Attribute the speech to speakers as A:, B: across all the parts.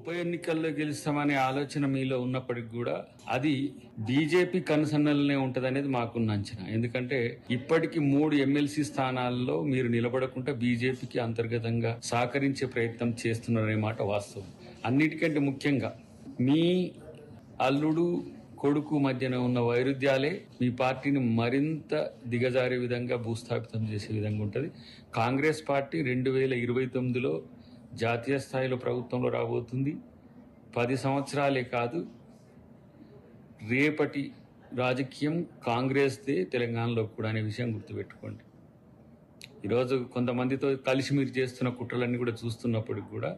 A: ఉప ఎన్నికల్లో గెలుస్తామనే ఆలోచన మీలో ఉన్నప్పటికి కూడా అది బీజేపీ కన్సన్నలనే ఉంటది అనేది మాకున్న అంచనా. ఎందుకంటే ఇప్పటికి మూడు ఎమ్మెల్సీ స్థానాల్లో మీరు నిలబడకుండా బీజేపీకి అంతర్గతంగా సహకరించే ప్రయత్నం చేస్తున్నారనే మాట వాస్తవం. అన్నిటికంటే ముఖ్యంగా మీ అల్లుడు కొడుకు మధ్యన ఉన్న వైరుధ్యాలే మీ పార్టీని మరింత దిగజారే విధంగా భూస్థాపితం చేసే విధంగా ఉంటుంది. కాంగ్రెస్ పార్టీ రెండు వేల ఇరవై తొమ్మిదిలో జాతీయ స్థాయిలో ప్రభుత్వంలో రాబోతుంది. పది సంవత్సరాలే కాదు రేపటి రాజకీయం కాంగ్రెస్దే తెలంగాణలో కూడా అనే విషయం గుర్తుపెట్టుకోండి. ఈరోజు కొంతమందితో కలిసి మీరు చేస్తున్న కుట్రలన్నీ కూడా చూస్తున్నప్పటికి కూడా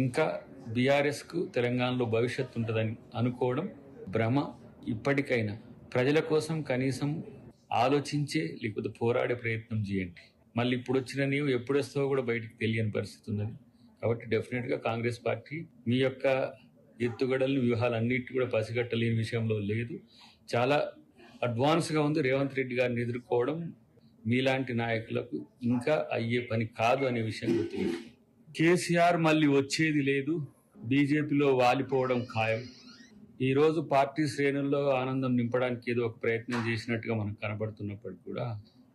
A: ఇంకా బీఆర్ఎస్కు తెలంగాణలో భవిష్యత్తు ఉంటుందని అనుకోవడం భ్రమ. ఇప్పటికైనా ప్రజల కోసం కనీసం ఆలోచించే లేకపోతే పోరాడే ప్రయత్నం చేయండి. మళ్ళీ ఇప్పుడు వచ్చిన నీవు ఎప్పుడొస్తావో కూడా బయటికి తెలియని పరిస్థితి ఉన్నది. కాబట్టి డెఫినెట్గా కాంగ్రెస్ పార్టీ మీ యొక్క ఎత్తుగడలు వ్యూహాలన్నిటి కూడా పసిగట్టలేని విషయంలో లేదు. చాలా అడ్వాన్స్గా ఉంది రేవంత్ రెడ్డి గారిని ఎదుర్కోవడం మీలాంటి నాయకులకు ఇంకా అయ్యే పని కాదు అనే విషయం గుర్తుపెట్టుకోండి కేసీఆర్ మళ్ళీ వచ్చేది లేదు. బీజేపీలో వాలిపోవడం ఖాయం. ఈ రోజు పార్టీ శ్రేణుల్లో ఆనందం నింపడానికి ఏదో ఒక ప్రయత్నం చేసినట్టుగా మనకు కనబడుతున్నప్పటికీ కూడా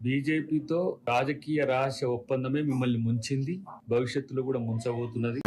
A: బీజేపీతో రాజకీయ రహస్య ఒప్పందమే మిమ్మల్ని ముంచింది. భవిష్యత్తులో కూడా ముంచబోతున్నది.